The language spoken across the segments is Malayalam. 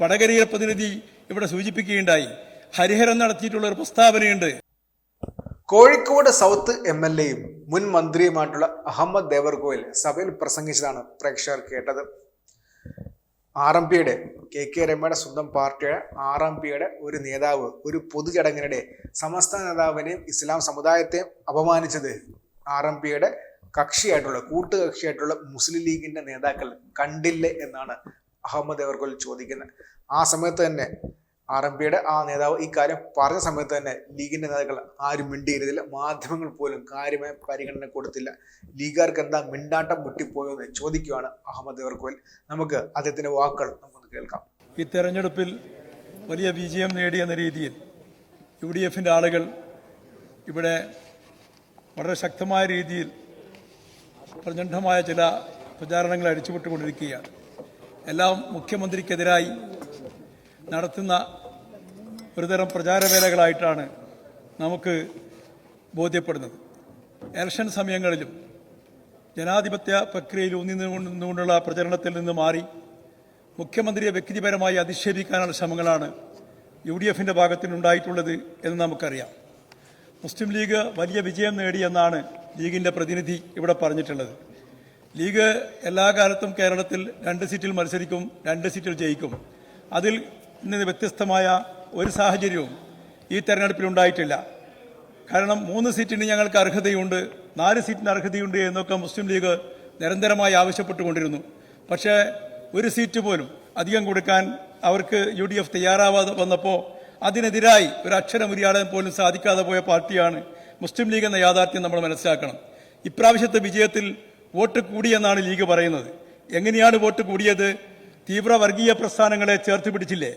വടകരയിലെ പ്രതിനിധി ഇവിടെ സൂചിപ്പിക്കുകയുണ്ടായി. ഹരിഹരൻ നടത്തിയിട്ടുള്ള ഒരു പ്രസ്താവനയുണ്ട്. കോഴിക്കോട് സൗത്ത് എം എൽ എയും മുൻ മന്ത്രിയുമായിട്ടുള്ള അഹമ്മദ് ദേവർകോയിൽ സഭയിൽ പ്രസംഗിച്ചതാണ് പ്രേക്ഷകർ കേട്ടത്. ആർ എം പിയുടെ കെ കെ രമയുടെ സ്വന്തം പാർട്ടിയുടെ ആർ എം പിയുടെ ഒരു നേതാവ് ഒരു പൊതുചടങ്ങിനിടെ സമസ്ത നേതാവിനെയും ഇസ്ലാം സമുദായത്തെയും അപമാനിച്ചത് ആർ എം പിയുടെ കക്ഷിയായിട്ടുള്ള കൂട്ടുകക്ഷിയായിട്ടുള്ള മുസ്ലിം ലീഗിന്റെ നേതാക്കൾ കണ്ടില്ലേ എന്നാണ് അഹമ്മദ് ദേവർകോൽ ചോദിക്കുന്നത് ആ സമയത്ത് തന്നെ ആർ എം പിയുടെ ആ നേതാവ് ഈ കാര്യം പറഞ്ഞ സമയത്ത് തന്നെ ലീഗിന്റെ നേതാക്കൾ ആരും മിണ്ടിയിരുന്നില്ല. മാധ്യമങ്ങൾ പോലും കാര്യമായ പരിഗണന കൊടുത്തില്ല. ലീഗുകാർക്ക് എന്താ മിണ്ടാട്ടം മുട്ടിപ്പോയെന്ന് ചോദിക്കുകയാണ് അഹമ്മദ് ദേവർകോൽ നമുക്ക് അദ്ദേഹത്തിന്റെ വാക്കുകൾ നമുക്ക് കേൾക്കാം. ഈ തെരഞ്ഞെടുപ്പിൽ വലിയ വിജയം നേടിയെന്ന രീതിയിൽ യു ഡി എഫിന്റെ ആളുകൾ ഇവിടെ വളരെ ശക്തമായ രീതിയിൽ പ്രചണ്ഡമായ ചില പ്രചാരണങ്ങൾ അടിച്ചുവിട്ടുകൊണ്ടിരിക്കുകയാണ് എല്ലാം മുഖ്യമന്ത്രിക്കെതിരായി നടത്തുന്ന ഒരുതരം പ്രചാരവേലകളായിട്ടാണ് നമുക്ക് ബോധ്യപ്പെടുന്നത്. ഇലക്ഷൻ സമയങ്ങളിലും ജനാധിപത്യ പ്രക്രിയയിൽ ഊന്നി നിന്നുകൊണ്ടുള്ള പ്രചരണത്തിൽ നിന്ന് മാറി മുഖ്യമന്ത്രിയെ വ്യക്തിപരമായി അധിക്ഷേപിക്കാനുള്ള ശ്രമങ്ങളാണ് യു ഡി എഫിന്റെ ഭാഗത്തുനിന്നുണ്ടായിട്ടുള്ളത് എന്ന് നമുക്കറിയാം. മുസ്ലിം ലീഗ് വലിയ വിജയം നേടിയെന്നാണ് ലീഗിന്റെ പ്രതിനിധി ഇവിടെ പറഞ്ഞിട്ടുള്ളത്. ലീഗ് എല്ലാ കാലത്തും കേരളത്തിൽ രണ്ട് സീറ്റിൽ മത്സരിക്കും രണ്ട് സീറ്റിൽ ജയിക്കും. അതിൽ നിന്ന് വ്യത്യസ്തമായ ഒരു സാഹചര്യവും ഈ തെരഞ്ഞെടുപ്പിൽ ഉണ്ടായിട്ടില്ല. കാരണം മൂന്ന് സീറ്റിന് ഞങ്ങൾക്ക് അർഹതയുണ്ട് നാല് സീറ്റിന് അർഹതയുണ്ട് എന്നൊക്കെ മുസ്ലിം ലീഗ് നിരന്തരമായി ആവശ്യപ്പെട്ടുകൊണ്ടിരുന്നു. പക്ഷേ ഒരു സീറ്റ് പോലും അധികം കൊടുക്കാൻ അവർക്ക് യു ഡി എഫ് തയ്യാറാവാതെ വന്നപ്പോൾ അതിനെതിരായി ഒരു അക്ഷരമുരിയാടാൻ പോലും സാധിക്കാതെ പോയ പാർട്ടിയാണ് മുസ്ലിം ലീഗ് എന്ന യാഥാർത്ഥ്യം നമ്മൾ മനസ്സിലാക്കണം. ഇപ്രാവശ്യത്തെ വിജയത്തിൽ വോട്ട് കൂടിയെന്നാണ് ലീഗ് പറയുന്നത്. എങ്ങനെയാണ് വോട്ട് കൂടിയത്? തീവ്ര വർഗീയ പ്രസ്ഥാനങ്ങളെ ചേർത്ത് പിടിച്ചില്ലേ?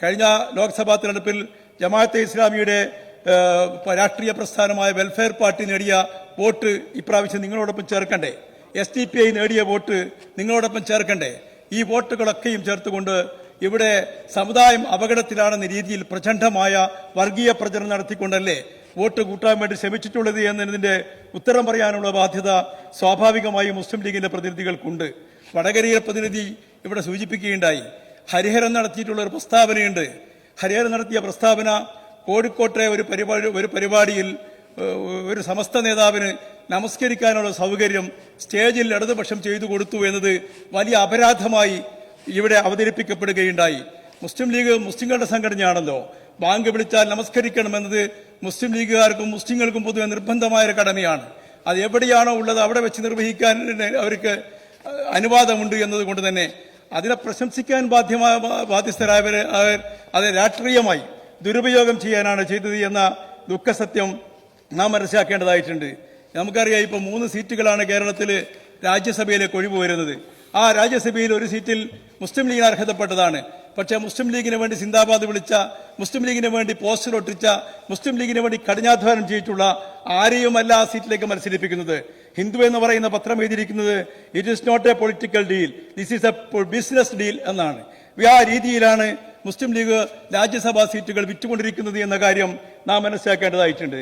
കഴിഞ്ഞ ലോക്സഭാ തെരഞ്ഞെടുപ്പിൽ ജമാഅത്തെ ഇസ്ലാമിയുടെ രാഷ്ട്രീയ പ്രസ്ഥാനമായ വെൽഫെയർ പാർട്ടി നേടിയ വോട്ട് ഇപ്രാവശ്യം നിങ്ങളോടൊപ്പം ചേർക്കണ്ടേ? എസ് ഡി പി ഐ നേടിയ വോട്ട് നിങ്ങളോടൊപ്പം ചേർക്കണ്ടേ? ഈ വോട്ടുകളൊക്കെയും ചേർത്തുകൊണ്ട് ഇവിടെ സമുദായം അപകടത്തിലാണെന്ന രീതിയിൽ പ്രചണ്ഡമായ വർഗീയ പ്രചരണം നടത്തിക്കൊണ്ടല്ലേ വോട്ട് കൂട്ടാൻ വേണ്ടി ശ്രമിച്ചിട്ടുള്ളത് എന്നതിന്റെ ഉത്തരം പറയാനുള്ള ബാധ്യത സ്വാഭാവികമായി മുസ്ലിം ലീഗിന്റെ പ്രതിനിധികൾക്കുണ്ട്. വടകരയിലെ പ്രതിനിധി ഇവിടെ സൂചിപ്പിക്കുകയുണ്ടായി. ഹരിഹരൻ നടത്തിയിട്ടുള്ള ഒരു പ്രസ്താവനയുണ്ട്. ഹരിഹരൻ നടത്തിയ പ്രസ്താവന കോഴിക്കോട്ടെ ഒരു പരിപാടി ഒരു പരിപാടിയിൽ ഒരു സമസ്ത നേതാവിന് നമസ്കരിക്കാനുള്ള സൗകര്യം സ്റ്റേജിൽ ഇടതുപക്ഷം ചെയ്തു കൊടുത്തു എന്നത് വലിയ അപരാധമായി ഇവിടെ അവതരിപ്പിക്കപ്പെടുകയുണ്ടായി. മുസ്ലിം ലീഗ് മുസ്ലിങ്ങളുടെ സംഘടനയാണല്ലോ. ബാങ്ക് വിളിച്ചാൽ നമസ്കരിക്കണമെന്നത് മുസ്ലിം ലീഗുകാർക്കും മുസ്ലിങ്ങൾക്കും പൊതുവെ നിർബന്ധമായ ഒരു കടമയാണ്. അത് എവിടെയാണോ ഉള്ളത് അവിടെ വെച്ച് നിർവഹിക്കാൻ അവർക്ക് അനുവാദമുണ്ട് എന്നതുകൊണ്ട് തന്നെ അതിനെ പ്രശംസിക്കാൻ ബാധ്യമായ ബാധ്യസ്ഥരായവർ അവർ അത് രാഷ്ട്രീയമായി ദുരുപയോഗം ചെയ്യാനാണ് ചെയ്തത് എന്ന ദുഃഖസത്യം നാം മനസ്സിലാക്കേണ്ടതായിട്ടുണ്ട്. നമുക്കറിയാം ഇപ്പോൾ മൂന്ന് സീറ്റുകളാണ് കേരളത്തിൽ രാജ്യസഭയിലേക്ക് ഒഴിവ് വരുന്നത്. ആ രാജ്യസഭയിൽ ഒരു സീറ്റിൽ മുസ്ലിം ലീഗിന് അർഹതപ്പെട്ടതാണ്. പക്ഷേ മുസ്ലിം ലീഗിന് വേണ്ടി സിന്ദാബാദ് വിളിച്ച മുസ്ലിം ലീഗിന് വേണ്ടി പോസ്റ്റർ ഒട്ടിച്ച മുസ്ലിം ലീഗിന് വേണ്ടി കഠിനാധ്വാനം ചെയ്തിട്ടുള്ള ആരെയുമല്ല ആ സീറ്റിലേക്ക് മത്സരിപ്പിക്കുന്നത്. ഹിന്ദു എന്ന് പറയുന്ന പത്രം എഴുതിയിരിക്കുന്നത് it is not a political deal this is a business deal എന്നാണ്. ആ രീതിയിലാണ് മുസ്ലിം ലീഗ് രാജ്യസഭാ സീറ്റുകൾ വിറ്റുകൊണ്ടിരിക്കുന്നത് എന്ന കാര്യം നാം മനസ്സിലാക്കേണ്ടതായിട്ടുണ്ട്.